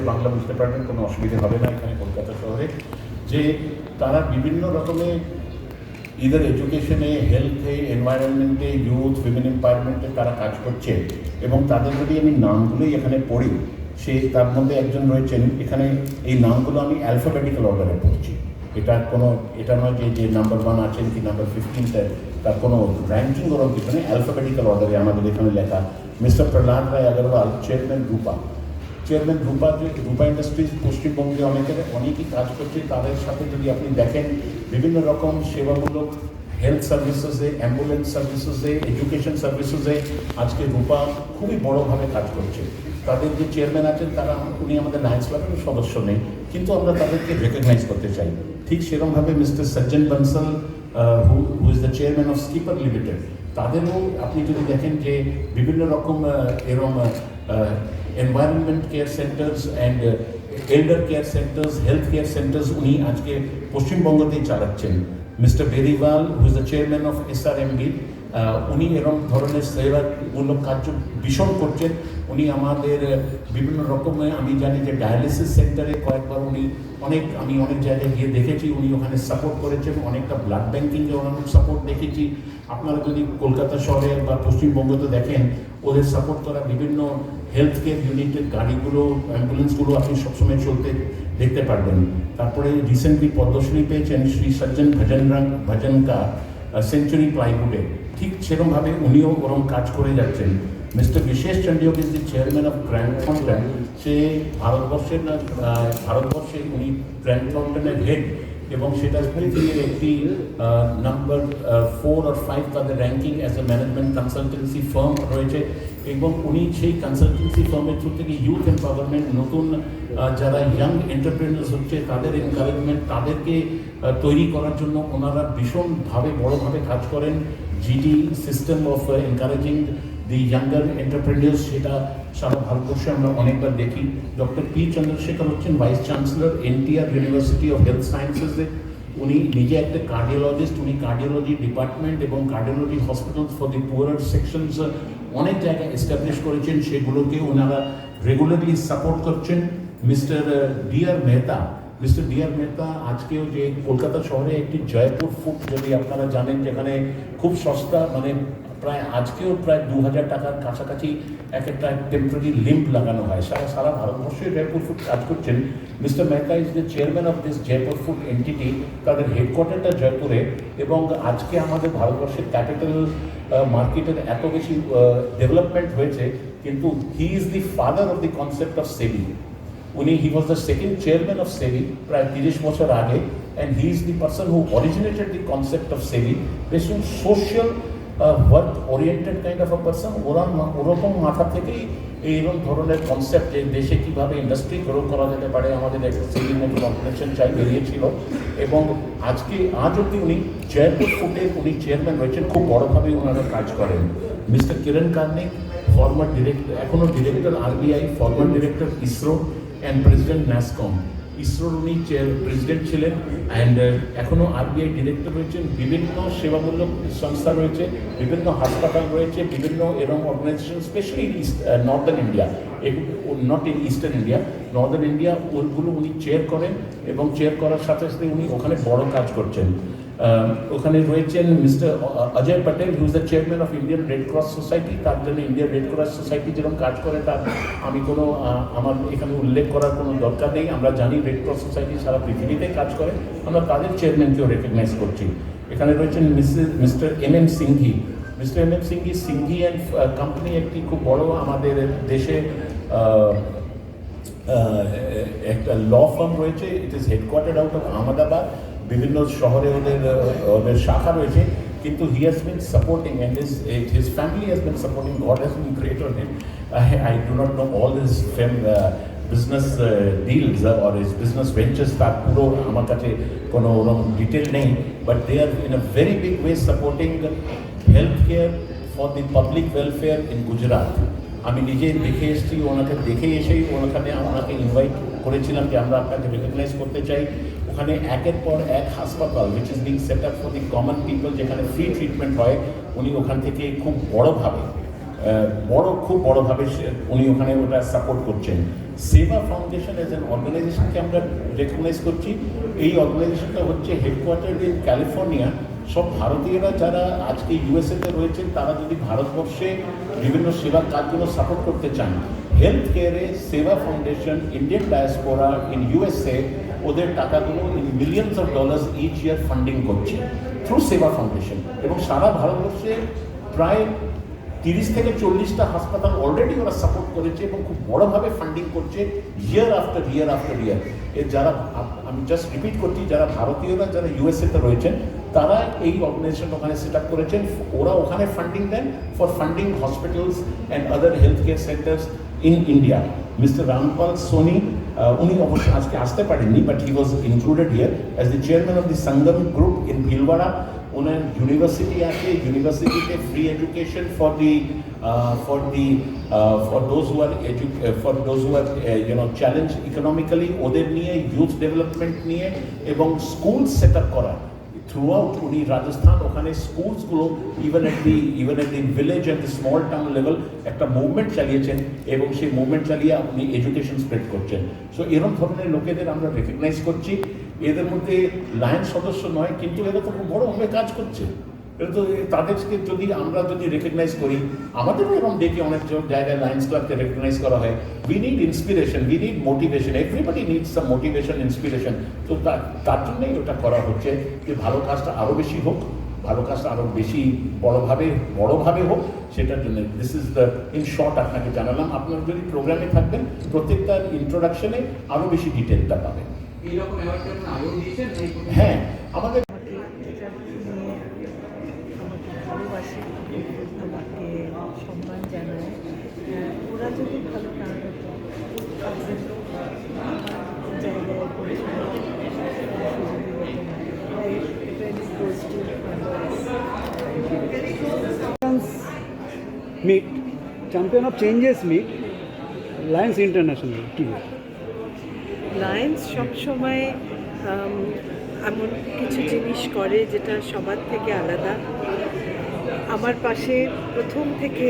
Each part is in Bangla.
সবাই বাংলা বুঝতে পারবেন, কোনো অসুবিধা হবে না এখানে কলকাতা শহরে। যে তারা বিভিন্ন রকমের ইদার এডুকেশনে হেলথে এনভায়রনমেন্টে ইউথ উইমেন এম্পাওয়ারমেন্টে তারা কাজ করছে এবং তাদের যদি আমি নামগুলোই এখানে পড়ি, সে তার মধ্যে একজন রয়েছেন, এখানে এই নামগুলো আমি অ্যালফাবেটিক্যাল অর্ডারে পড়ছি। এটা কোনো, এটা নয় যে যে নাম্বার ওয়ান আছেন কি নাম্বার ফিফটিনটা তার কোনো র্যাঙ্কিং ওরকম কিছু নেই অ্যালফাবেটিক্যাল অর্ডারে আমাদের এখানে লেখা। Mister Prahlad Roy Agarwal chairman Rupa chairman যে রূপা ইন্ডাস্ট্রিজ পশ্চিমবঙ্গে অনেকের, অনেকেই কাজ করছে। তাদের সাথে যদি আপনি দেখেন, বিভিন্ন রকম সেবামূলক হেলথ সার্ভিসেসে অ্যাম্বুলেন্স সার্ভিসেসে এডুকেশন সার্ভিসেসে আজকে রূপা খুবই বড়োভাবে কাজ করছে। তাদের যে চেয়ারম্যান আছেন, তারা উনি আমাদের লায়ন্স ক্লাবের সদস্য নেই, কিন্তু আমরা তাদেরকে রেকগনাইজ করতে চাই। ঠিক সেরকমভাবে mister Sajjan Bansal who who is the chairman of Skipper Limited তাদেরও আপনি যদি দেখেন যে বিভিন্ন রকম এরম environment care centres and elder care centres health care centres উনি আজকে পশ্চিমবঙ্গতেই চালাচ্ছেন mister Beriwal who is the chairman of S R M উনি এরকম ধরনের সেবামূলক কার্য ভীষণ করছেন উনি আমাদের বিভিন্ন রকমের আমি জানি যে ডায়ালিসিস সেন্টারে কয়েকবার উনি অনেক আমি অনেক জায়গায় গিয়ে দেখেছি উনি ওখানে সাপোর্ট করেছেন অনেকটা ব্লাড ব্যাঙ্কিংয়ে ওনার সাপোর্ট দেখেছি আপনারা যদি কলকাতা শহরে বা পশ্চিমবঙ্গতে দেখেন ওদের সাপোর্ট করা বিভিন্ন হেলথ কেয়ার ইউনিটের গাড়িগুলো অ্যাম্বুলেন্সগুলো আপনি সবসময় চলতে দেখতে পারবেন। তারপরে রিসেন্টলি পদ্মশ্রী পেয়েছেন শ্রী সজ্জন ভজন ভজনকা সেঞ্চুরি প্লাইউডে ঠিক সেরকমভাবে উনিও ওরম কাজ করে যাচ্ছেন। Mister Bishesh is the chairman of Grand Fountain সে ভারতবর্ষের ভারতবর্ষে উনি গ্র্যান্ড ফাউন্টেনের হেড এবং সেটা পৃথিবীর একটি নাম্বার ফোর আর ফাইভ তাদের ranking as a management consultancy firm রয়েছে। এবং উনি সেই কনসালটেন্সি ফার্মের থ্রু থেকে ইউথ এম্পাওয়ারমেন্ট নতুন যারা ইয়াং এন্টারপ্রেনার্স হচ্ছে, তাদের এনকারেজমেন্ট তাদেরকে তৈরি করার জন্য ওনারা ভীষণভাবে, বড়োভাবে কাজ করেন। GD system of encouraging the younger entrepreneurs সেটা সারা ভারতবর্ষে আমরা অনেকবার দেখি। ডক্টর পি চন্দ্রশেখর হচ্ছেন vice chancellor NTR university of health সায়েন্সেসে উনি নিজে একটা কার্ডিওলজিস্ট উনি কার্ডিওলজি ডিপার্টমেন্ট এবং cardiology hospitals for the poor sections অনেক জায়গায় এস্টাবলিশ করেছেন। সেগুলোকে ওনারা রেগুলারলি সাপোর্ট করছেন। Mister DR Mehta, mister DR Mehta আজকেও যে কলকাতা শহরে একটি জয়পুর ফুড যদি আপনারা জানেন, যেখানে খুব সস্তা মানে প্রায় আজকেও প্রায় দু হাজার টাকার কাছাকাছি এক একটা টেম্পোরারি লিম্প লাগানো হয়। সারা সারা ভারতবর্ষে জয়পুর ফুড কাজ করছেন mister Mehta is the chairman of this Jaipur food entity তাদের হেডকোয়ার্টারটা জয়পুরে এবং আজকে আমাদের ভারতবর্ষের ক্যাপিটাল মার্কেটের এত বেশি ডেভেলপমেন্ট হয়েছে, কিন্তু he is the father of the concept of saving উনি he was the second chairman of Sevi প্রায় তিরিশ বছর আগে and he is the person who originated the concept of Sevi basic social work oriented kind of a person ওরা ওরকম মাথা থেকেই এইরকম ধরনের কনসেপ্ট যে দেশে কীভাবে ইন্ডাস্ট্রি গ্রো করা যেতে পারে, আমাদের মতো অপারেশন চাই বেরিয়েছিল। এবং আজকে, আজ অব্দি উনি জয়পুর ফুটে উনি চেয়ারম্যান রয়েছেন খুব বড়োভাবে ওনারা কাজ করেন। Mister Kiran Karnik former director এখনও director RBI former director ISRO and president NASSCOM ইসরোর উনি প্রেসিডেন্ট ছিলেন অ্যান্ড এখনও আরবিআই ডিরেক্টর রয়েছেন, বিভিন্ন সেবামূলক সংস্থা রয়েছে, বিভিন্ন হাসপাতাল রয়েছে, বিভিন্ন এরকম organisation specially northern India not in eastern India northern India ওইগুলো উনি চেয়ার করেন, এবং চেয়ার করার সাথে সাথে উনি ওখানে বড় কাজ করছেন। ওখানে রয়েছেন mister Ajay Patel who is the chairman of Indian Red Cross Society তার জন্য ইন্ডিয়ান রেড ক্রস সোসাইটি যেরকম কাজ করে, তার আমি কোনো আমার এখানে উল্লেখ করার কোনো দরকার নেই। আমরা জানি রেড ক্রস সোসাইটি সারা পৃথিবীতে কাজ করে। আমরা তাদের চেয়ারম্যানকেও রেকগনাইজ করছি। এখানে রয়েছেন mister M M Singhi mister M M Singhi Singhi and company একটি খুব বড় আমাদের দেশে একটা ল ফার্ম রয়েছে। It is headquarter out of Ahmedabad বিভিন্ন শহরে ওদের ওদের শাখা রয়েছে, কিন্তু he has been supporting and his his family has been supporting God has been great on him I do not know all his fame business deals or his business ventures তার পুরো আমার কাছে কোনো ওরকম ডিটেল নেই but they are in a very big way supporting health care for the public welfare in Gujarat আমি নিজে দেখে এসেছি, ওনাকে দেখে এসেই ওখানে ওনাকে ইনভাইট করেছিলাম যে আমরা আপনাকে রেকগনাইজ করতে চাই। ওখানে একের পর এক হাসপাতাল which is being set up for the common people যেখানে ফ্রি ট্রিটমেন্ট হয়, উনি ওখান থেকে খুব বড়োভাবে বড়, খুব বড়োভাবে উনি ওখানে ওটা সাপোর্ট করছেন। সেবা ফাউন্ডেশন এজ অ্যান অর্গানাইজেশনকে আমরা রেকগনাইজ করছি। এই অর্গানাইজেশনটা হচ্ছে হেডকোয়ার্টার ইন ক্যালিফোর্নিয়া সব ভারতীয়রা যারা আজকে ইউএসএতে রয়েছেন, তারা যদি ভারতবর্ষে বিভিন্ন সেবা কাজগুলো সাপোর্ট করতে চান হেলথ কেয়ারে Seva foundation Indian diaspora in USA ওদের টাকাগুলো in millions of dollars each year funding করছে থ্রু সেবা ফাউন্ডেশন এবং সারা ভারতবর্ষে প্রায় তিরিশ থেকে চল্লিশটা হাসপাতাল অলরেডি ওরা সাপোর্ট করেছে এবং খুব বড়োভাবে ফান্ডিং করছে ইয়ার আফটার ইয়ার আফটার ইয়ার এর যারা, আমি জাস্ট রিপিট করছি, যারা ভারতীয়রা, যারা ইউএসএতে রয়েছেন, তারা এই অর্গানাইজেশন ওখানে সেট আপ করেছেন। ওরা ওখানে funding then for funding hospitals and other health care centres in India mister Rampal Soni উনি অবশ্যই আজকে আসতে পারেননি but he was included here as the chairman of the Sangam group in Bhilwara owner university আছে ইউনিভার্সিটিতে free education for the for the for those who are for those who are you know challenge economically ওদের নিয়ে ইউথ ডেভেলপমেন্ট নিয়ে এবং স্কুল সেট আপ করা থ্রু উনি রাজস্থান ওখানে স্কুলসগুলো even at the even at the village and the small town level একটা মুভমেন্ট চালিয়েছেন এবং সেই মুভমেন্ট চালিয়ে উনি এডুকেশন স্প্রেড করছেন। সো এরকম ধরনের লোকেদের আমরা রেকগনাইজ করছি। এদের মধ্যে লায়ন সদস্য নয়, কিন্তু এরা তো খুব বড়ভাবে কাজ করছে। তো তাদেরকে যদি আমরা যদি রেকগনাইজ করি আমাদেরও এরকম দেখি অনেক জায়গায় লায়ন্স ক্লাবকে রেকগনাইজ করা হয়। We need inspiration we need motivation everybody need some motivation inspiration তো তার জন্যই ওটা করা হচ্ছে যে ভালো কাজটা আরও বেশি হোক ভালো কাজটা আরও বেশি বড়োভাবে বড়োভাবে হোক সেটার জন্য this is the in short আপনাকে জানালাম। আপনার যদি প্রোগ্রামে থাকবেন প্রত্যেকটার ইন্ট্রোডাকশনে আরও বেশি ডিটেলটা পাবেন। এইরকম? হ্যাঁ আমাদের আমাকে যেটা নিয়ে আমাকে ভালোবাসে আমাকে সম্মান জানায় আহ, ওরা যদি ভালো না হতো তাদের আমার জায়গায় পৌঁছানোর সুযোগই হতো না তাই এটা goes to Champions meet, champion of changes meet, Lions International TV. Lions সবসময় এমন কিছু জিনিস করে যেটা সবার থেকে আলাদা। আমার পাশে প্রথম থেকে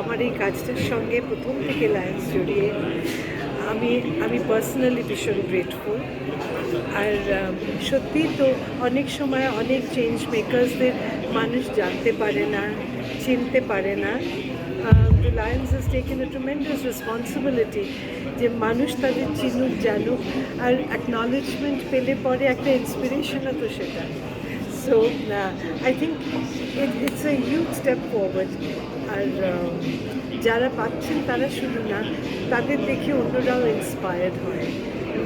আমার এই কাজটার সঙ্গে প্রথম থেকে লায়ন্স জড়িয়ে আমি আমি পার্সোনালি ভীষণ গ্রেটফুল আর আম, সত্যি তো অনেক সময় অনেক চেঞ্জ মেকার্সদের মানুষ জানতে পারে না চিনতে পারে না। The Lions has taken a tremendous responsibility যে মানুষ তাদের চিনুক জানুক আর অ্যাকনলেজমেন্ট পেলে পরে একটা ইন্সপিরেশনও তো সেটা। So I think it's a huge step forward R um, যারা পাচ্ছেন তারা শুধু না তাদের দেখে অন্যরাও ইন্সপায়ার্ড হয়।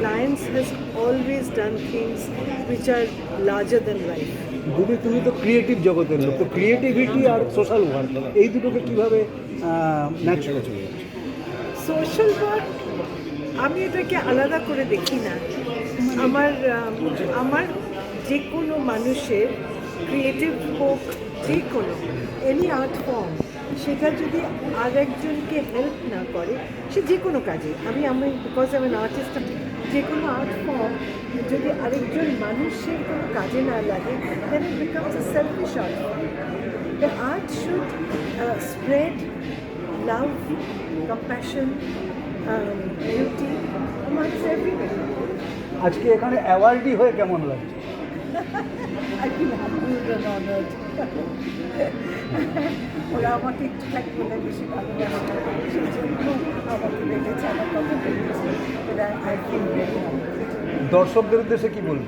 Lions has always done things which are larger than life দিদি তুমি তো ক্রিয়েটিভ জগতের লোক। তো ক্রিয়েটিভিটি আর সোশ্যাল ওয়ার্ক এই দুটোকে কীভাবে সোশ্যাল ওয়ার্ক আমি এটাকে আলাদা করে দেখি না। আমার আমার যে কোনো মানুষের ক্রিয়েটিভ হোক যে কোনো এনি আর্ট ফর্ম সেটা যদি আর একজনকে হেল্প না করে, সে যে কোনো কাজে, আমি আমি বিকজ আমি আর্টিস্ট যে কোনো আর্ট ফর্ম যদি আরেকজন মানুষের কোনো কাজে না লাগে then it becomes a selfish art the art should spread love, compassion, um, beauty amongst everybody. আজকে এখানে অ্যাওয়ার্ডই হয়ে কেমন লাগছে? I feel and honored. ওরা আমাকে একটুখানি বলে বেশি ভালোবাসে সেই জন্য আমাকে আমার কথা বলেছে ওরা আই ফিল দর্শকদের উদ্দেশ্যে কি বলব?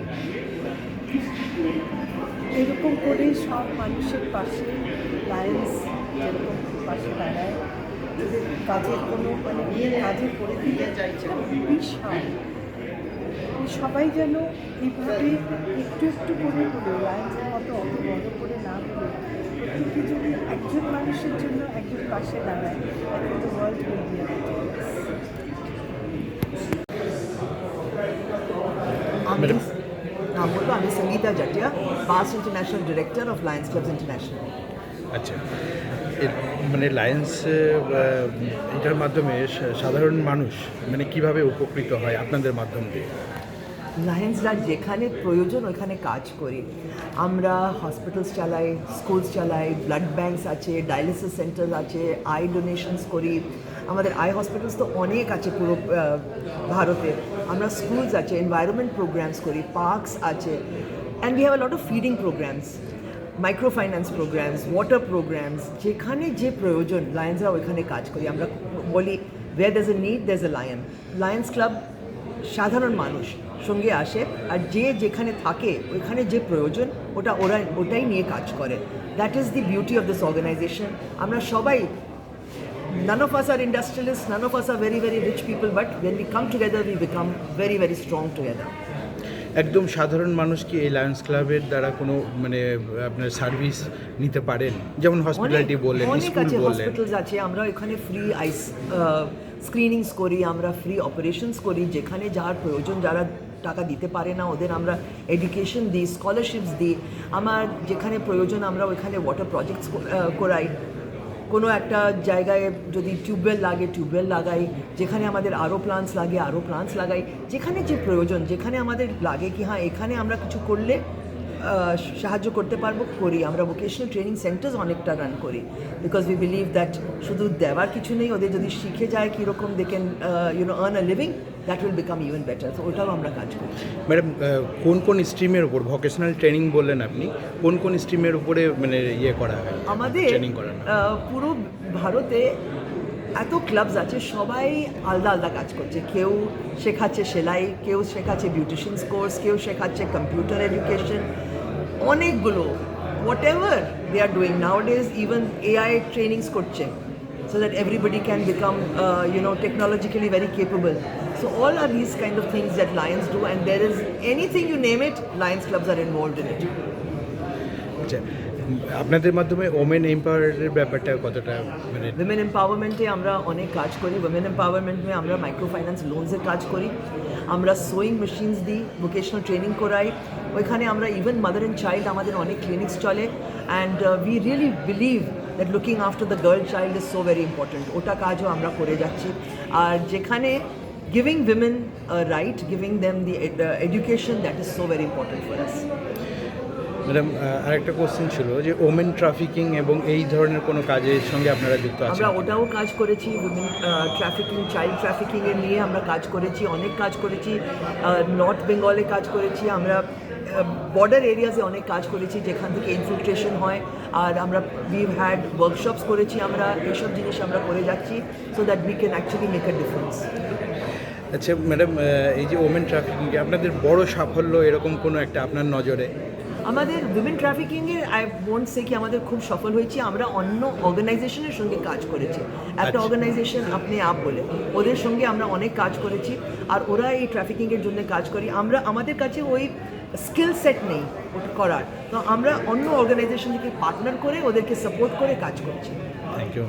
এরকম করেই সব মানুষের পাশে লায়েন্স যেরকম পাশে দাঁড়ায়। কাজের কোনো মানে কাজের পরিধিটা বিশাল সবাই যেন এইভাবে একটু একটু করে হলেও লায়েন্সের মতো অত বড় করে না হলেও প্রত্যেকে যদি একজন মানুষের জন্য একজন পাশে দাঁড়ায় ওয়ার্ল্ড আমি নাম বলব আমি Sangeeta Jatia past international director of Lions clubs international আচ্ছা। মানে লায়েন্স এটার মাধ্যমে সাধারণ মানুষ মানে কীভাবে উপকৃত হয় আপনাদের মাধ্যম দিয়ে? লায়ন্সরা যেখানে প্রয়োজন ওখানে কাজ করি। আমরা হসপিটালস চালাই স্কুলস চালাই ব্লাড ব্যাঙ্কস আছে ডায়ালিসিস সেন্টার আছে আই ডোনেশনস করি। আমাদের আই হসপিটালস তো অনেক আছে পুরো ভারতে। আমরা স্কুলস আছে এনভায়রনমেন্ট প্রোগ্রামস করি পার্কস আছে। And we have a lot of feeding programmes micro finance programmes water programmes যেখানে যে প্রয়োজন লায়ন্সরা ওইখানে কাজ করি। আমরা বলি where there's a need there's a Lion Lions club সাধারণ মানুষ সঙ্গে আসে, আর যে যেখানে থাকে ওইখানে যে প্রয়োজন, ওটা ওরা, ওটাই নিয়ে কাজ করে। That is the beauty of this organisation আমরা সবাই, none of us are industrialists, none of us are very very rich people, but when we come together, we become very very strong together. একদম সাধারণ মানুষ কি এই লায়ন্স ক্লাবের দ্বারা কোনো মানে আপনার সার্ভিস নিতে পারেন? যেমন হসপিটালিটি বললেন অনেক হসপিটালস আছে আমরা এখানে ফ্রি আইস স্ক্রিনিংস করি আমরা ফ্রি অপারেশনস করি। যেখানে যার প্রয়োজন যারা টাকা দিতে পারে না ওদের আমরা এডুকেশন দিই স্কলারশিপস দিই। আমার যেখানে প্রয়োজন আমরা ওইখানে ওয়াটার প্রজেক্টস করাই। কোনো একটা জায়গায় যদি টিউবওয়েল লাগে, টিউবওয়েল লাগাই, যেখানে আমাদের আরও প্লান্টস লাগে আরও প্লান্টস লাগাই, যেখানে যে প্রয়োজন, যেখানে আমাদের লাগে কি হ্যাঁ এখানে আমরা কিছু করলে সাহায্য করতে পারব, করি। আমরা ভোকেশনাল ট্রেনিং সেন্টার্স অনেকটা রান করি। বিকজ উই বিলিভ দ্যাট শুধু দেওয়ার কিছু নেই, ওদের যদি শিখে যায় কীরকম they can you know earn a living that will become even better তো ওটাও আমরা কাজ করছি। ম্যাডাম কোন কোন স্ট্রিমের উপর ভোকেশনাল ট্রেনিং বললেন আপনি কোন কোন স্ট্রিমের উপরে মানে ইয়ে করা হয়? আমাদের ট্রেনিং? আহ, পুরো ভারতে এত ক্লাবস আছে সবাই আলাদা আলাদা কাজ করছে। কেউ শেখাচ্ছে সেলাই কেউ শেখাচ্ছে বিউটিশিয়ানস কোর্স কেউ শেখাচ্ছে কম্পিউটার এডুকেশন অনেকগুলো whatever they are doing nowadays even AI trainings করছে। So that everybody can become, uh, you know, technologically very capable. So all are these kind of things that Lions do, and there is anything you name it, Lions clubs are involved in it. আচ্ছা উম, আপনাদের মাধ্যমে ওমেন এম্পাওয়ারের ব্যাপারটা কতটা মানে উইমেন এম্পাওয়ারমেন্টে আমরা অনেক কাজ করি। উইমেন এম্পাওয়ারমেন্টে আমরা মাইক্রো ফাইন্যান্স লোনসের কাজ করি। আমরা সোয়িং মেশিনস দিই ভোকেশনাল ট্রেনিং করাই। ওইখানে আমরা ইভেন মাদার অ্যান্ড চাইল্ড আমাদের অনেক ক্লিনিক্স চলে। And we really believe that looking after the girl child is so very important ওটা কাজও আমরা করে যাচ্ছি। আর যেখানে giving women right giving them the education that is so very important for us madam আরেকটা কোশ্চেন ছিল যে ওমেন ট্রাফিকিং এবং এই ধরনের কোনো কাজের সঙ্গে আপনারা যুক্ত আছেন আমরা ওটাও কাজ করেছি উইমেন ট্রাফিকিং চাইল্ড ট্রাফিকিংয়ের নিয়ে আমরা কাজ করেছি অনেক কাজ করেছি নর্থ বেঙ্গলে কাজ করেছি আমরা বর্ডার এরিয়াসে অনেক কাজ করেছি যেখান থেকে ইনফিল্ট্রেশন হয় আর আমরা উই হ্যাড ওয়ার্কশপস করেছি আমরা এইসব জিনিস আমরা করে যাচ্ছি so that we can actually make a difference আচ্ছা ম্যাডাম এই যে ওমেন ট্রাফিকিং আপনাদের বড় সাফল্য এরকম কোনো একটা আপনার নজরে? আমাদের উইমেন ট্রাফিকিংয়ের আই ওন্ট সে কি আমাদের খুব সফল হয়েছি আমরা অন্য অর্গানাইজেশনের সঙ্গে কাজ করেছি। একটা আচ্ছা। অর্গানাইজেশন আপনি আপ বলে ওদের সঙ্গে আমরা অনেক কাজ করেছি আর ওরা এই ট্রাফিকিংয়ের জন্য কাজ করি। আমরা আমাদের কাছে ওই স্কিল সেট নেই করার। তো আমরা অন্য অর্গানাইজেশন থেকে পার্টনার করে ওদেরকে সাপোর্ট করে কাজ করছি। Thank you